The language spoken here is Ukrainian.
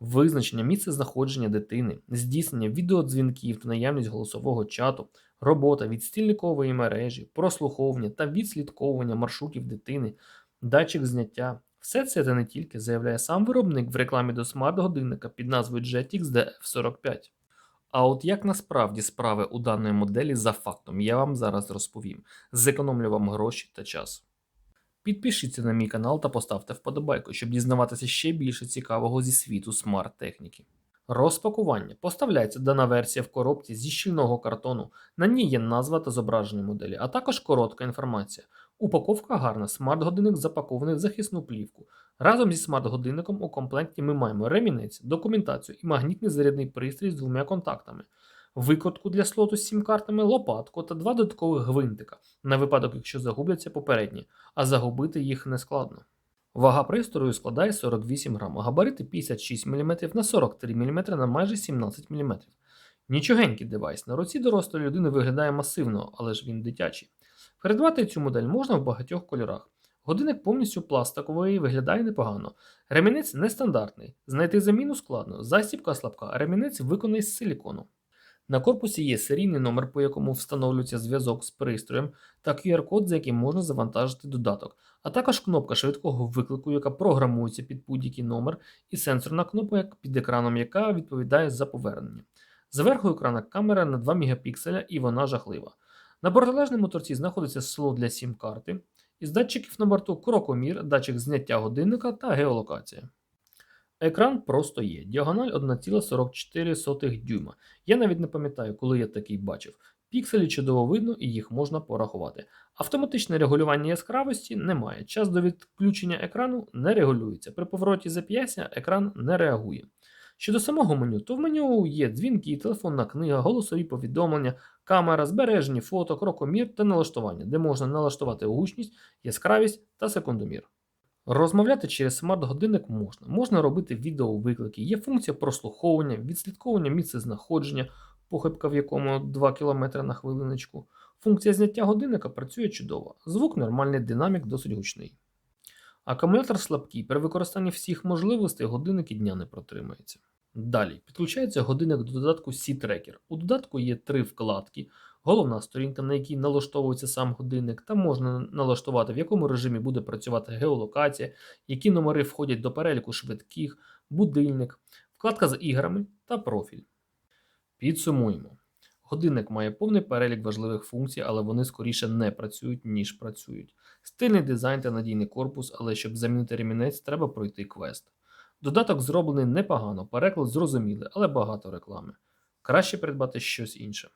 Визначення місця знаходження дитини, здійснення відеодзвінків та наявність голосового чату, робота відстільникової мережі, прослуховування та відслідковування маршрутів дитини, датчик зняття. Все це та не тільки заявляє сам виробник в рекламі до смарт-годинника під назвою Jetix DF45. А от як насправді справи у даної моделі за фактом, я вам зараз розповім. Зекономлю вам гроші та час. Підпишіться на мій канал та поставте вподобайку, щоб дізнаватися ще більше цікавого зі світу смарт-техніки. Розпакування. Поставляється дана версія в коробці зі щільного картону. На ній є назва та зображення моделі, а також коротка інформація. Упаковка гарна, смарт-годинник запакований в захисну плівку. Разом зі смарт-годинником у комплекті ми маємо ремінець, документацію і магнітний зарядний пристрій з двома контактами, викрутку для слоту з сім-картами, лопатку та два додаткових гвинтика на випадок, якщо загубляться попередні, а загубити їх не складно. Вага пристрою складає 48 грам, габарити 56 мм на 43 мм на майже 17 мм. Нічогенький девайс на руці дорослої людини виглядає масивно, але ж він дитячий. Придбати цю модель можна в багатьох кольорах. Годинник повністю пластиковий виглядає непогано. Ремінець нестандартний. Знайти заміну складно. Застібка слабка, ремінець виконаний з силікону. На корпусі є серійний номер, по якому встановлюється зв'язок з пристроєм, та QR-код, за яким можна завантажити додаток, а також кнопка швидкого виклику, яка програмується під будь-який номер, і сенсорна кнопка під екраном, яка відповідає за повернення. Зверху екрана камера на 2 мегапікселя і вона жахлива. На протилежному торці знаходиться слот для сім-карти. Із датчиків на борту крокомір, датчик зняття годинника та геолокація. Екран просто є. Діагональ 1,44 дюйма. Я навіть не пам'ятаю, коли я такий бачив. Пікселі чудово видно і їх можна порахувати. Автоматичне регулювання яскравості немає. Час до відключення екрану не регулюється. При повороті зап'ястя екран не реагує. Щодо самого меню, то в меню є дзвінки, телефонна книга, голосові повідомлення, камера, збережені фото, крокомір та налаштування, де можна налаштувати гучність, яскравість та секундомір. Розмовляти через смарт-годинник можна. Можна робити відеовиклики, є функція прослуховування, відслідковування місця знаходження, похибка в якому 2 км на хвилиночку. Функція зняття годинника працює чудово. Звук нормальний, динамік досить гучний. Акумулятор слабкий, при використанні всіх можливостей годинник і дня не протримається. Далі підключається годинник до додатку C-Tracker. У додатку є три вкладки. Головна сторінка, на якій налаштовується сам годинник, там можна налаштувати, в якому режимі буде працювати геолокація, які номери входять до переліку швидких, будильник, вкладка з іграми та профіль. Підсумуємо. Годинник має повний перелік важливих функцій, але вони скоріше не працюють, ніж працюють. Стильний дизайн та надійний корпус, але щоб замінити ремінець, треба пройти квест. Додаток зроблений непогано, переклад зрозумілий, але багато реклами. Краще придбати щось інше.